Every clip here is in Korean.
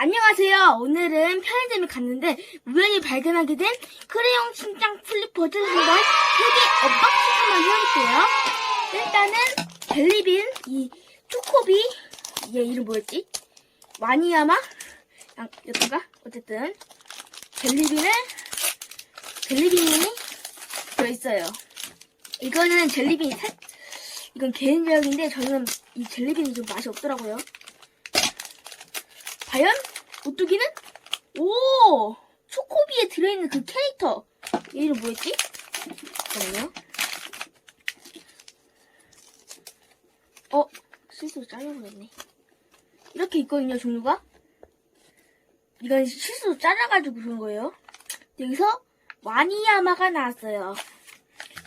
안녕하세요. 오늘은 편의점에 갔는데 우연히 발견하게 된 크레용 신장 플리퍼즈 한번 세개 언박싱 한번 해볼게요. 일단은 젤리빈, 이 초코비, 얘 이름 뭐였지? 와니야마? 아, 여튼가? 어쨌든 젤리빈을 젤리빈이 들어있어요. 이거는 젤리빈이 살, 이건 개인적인데 저는 이 젤리빈이 좀 맛이 없더라고요. 과연 오뚜기는 오 초코비에 들어있는 그 캐릭터 얘 이름 뭐였지? 잠깐만요. 어 실수로 잘라버렸네. 이렇게 있거든요 종류가. 이건 실수로 잘라가지고 그런 거예요. 여기서 와니야마가 나왔어요.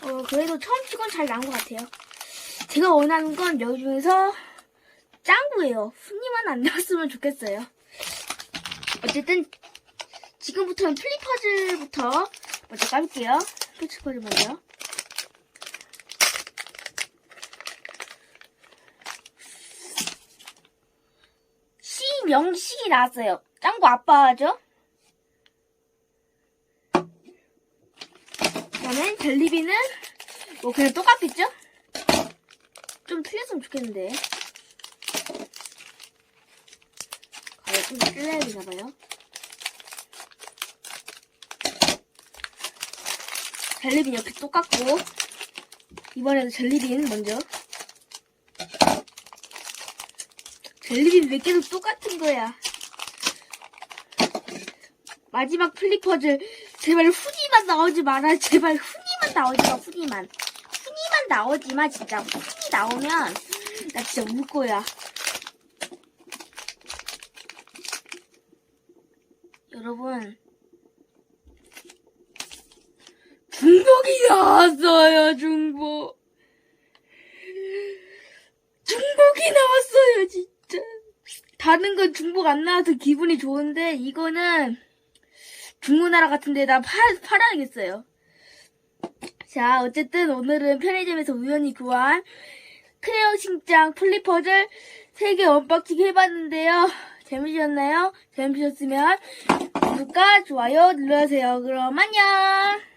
어 그래도 처음 치곤 잘 나온 것 같아요. 제가 원하는 건 여기 중에서 짱구예요. 순위만 안 나왔으면 좋겠어요. 어쨌든 지금부터는 플리퍼즈부터 먼저 까볼게요. 플리퍼즈 먼저. 시명식이 나왔어요. 짱구 아빠죠? 그다음에 젤리비는 뭐 그냥 똑같겠죠? 좀 틀렸으면 좋겠는데. 과연 좀 찔러야 되나봐요. 젤리빈 이렇게 똑같고 이번에도 젤리빈 먼저 젤리빈 몇 개도 똑같은 거야. 마지막 플리퍼즈 제발 후니만 나오지 마라. 제발 후니만 나오지 마. 후니만. 후니만 나오지 마. 진짜 후니 나오면 나 진짜 울 거야. 여러분 중복이 나왔어요. 중복. 중복이 나왔어요. 진짜. 다른 건 중복 안 나와서 기분이 좋은데 이거는 중고나라 같은데 나 팔, 팔아야겠어요. 자, 어쨌든 오늘은 편의점에서 우연히 구한 크레용 신장 플리퍼를 3개 언박싱 해봤는데요. 재밌으셨나요? 재밌으셨으면 구독과 좋아요 눌러주세요. 그럼 안녕!